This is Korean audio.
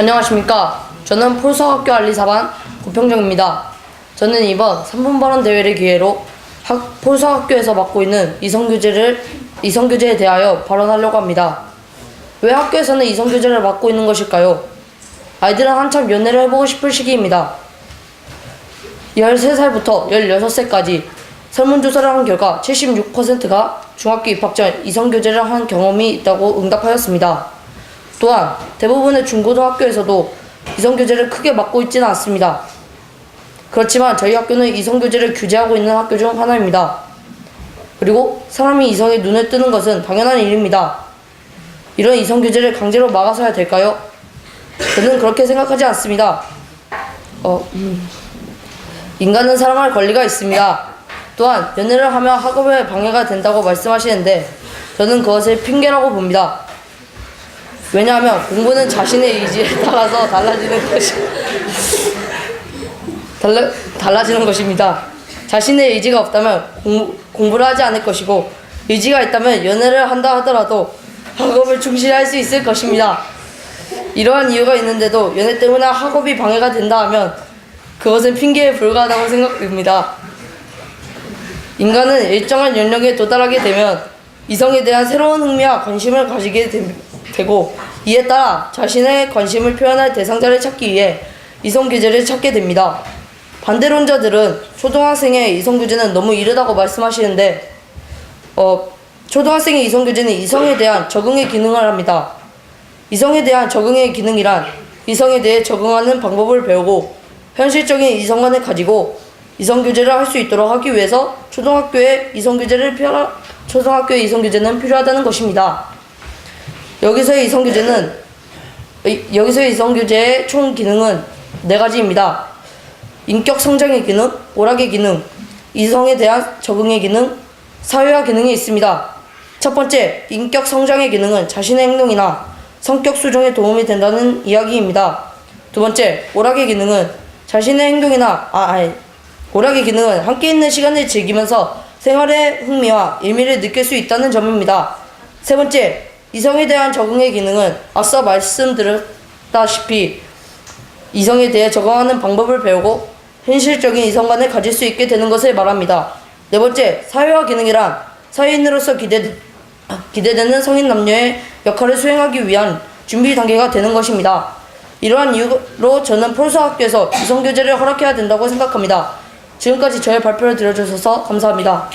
안녕하십니까. 저는 폴서학교 알리사반 고평정입니다. 저는 이번 3분 발언 대회를 기회로 학, 폴서학교에서 맡고 있는 이성교제를 이성교제에 대하여 발언하려고 합니다. 왜 학교에서는 이성교제를 맡고 있는 것일까요? 아이들은 한참 연애를 해보고 싶을 시기입니다. 13살부터 16세까지 설문조사를 한 결과 76%가 중학교 입학 전 이성교제를 한 경험이 있다고 응답하였습니다. 또한 대부분의 중고등학교에서도 이성교제를 크게 맡고 있지는 않습니다. 그렇지만 저희 학교는 이성교제를 규제하고 있는 학교 중 하나입니다. 그리고 사람이 이성에 눈에 뜨는 것은 당연한 일입니다. 이런 이성교제를 강제로 막아서야 될까요? 저는 그렇게 생각하지 않습니다. 어, 음. 인간은 사랑할 권리가 있습니다. 또한 연애를 하면 학업에 방해가 된다고 말씀하시는데 저는 그것을 핑계라고 봅니다. 왜냐하면 공부는 자신의 의지에 따라서 달라지는 것이 달라, 달라지는 것입니다. 자신의 의지가 없다면 공부, 공부를 하지 않을 것이고 의지가 있다면 연애를 한다 하더라도 학업을 충실히 할 수 있을 것입니다. 이러한 이유가 있는데도 연애 때문에 학업이 방해가 된다 하면 그것은 핑계에 불과하다고 생각됩니다. 인간은 일정한 연령에 도달하게 되면 이성에 대한 새로운 흥미와 관심을 가지게 되, 되고 이에 따라 자신의 관심을 표현할 대상자를 찾기 위해 이성 교제를 찾게 됩니다. 반대론자들은 초등학생의 이성 교제는 너무 이르다고 말씀하시는데 어, 초등학생의 이성 교제는 이성에 대한 적응의 기능을 합니다. 이성에 대한 적응의 기능이란 이성에 대해 적응하는 방법을 배우고 현실적인 이성관을 가지고 이성 교제를 할 수 있도록 하기 위해서 초등학교에 이성 교제를 필요 초등학교의 이성 교제는 필요하다는 것입니다. 여기서의 이성 교제는 이- 여기서의 이성 교제의 총 기능은 네 가지입니다. 인격 성장의 기능, 오락의 기능, 이성에 대한 적응의 기능, 사회화 기능이 있습니다. 첫 번째, 인격 성장의 기능은 자신의 행동이나 성격 수정에 도움이 된다는 이야기입니다. 두 번째, 오락의 기능은 자신의 행동이나 아, 아니, 오락의 기능은 함께 있는 시간을 즐기면서 생활의 흥미와 의미를 느낄 수 있다는 점입니다. 세 번째, 이성에 대한 적응의 기능은 앞서 말씀드렸다시피 이성에 대해 적응하는 방법을 배우고 현실적인 이성관을 가질 수 있게 되는 것을 말합니다. 네 번째, 사회화 기능이란 사회인으로서 기대, 기대되는 성인 남녀의 역할을 수행하기 위한 준비 단계가 되는 것입니다. 이러한 이유로 저는 폴서학교에서 이성교제를 허락해야 된다고 생각합니다. 지금까지 저의 발표를 들어주셔서 감사합니다.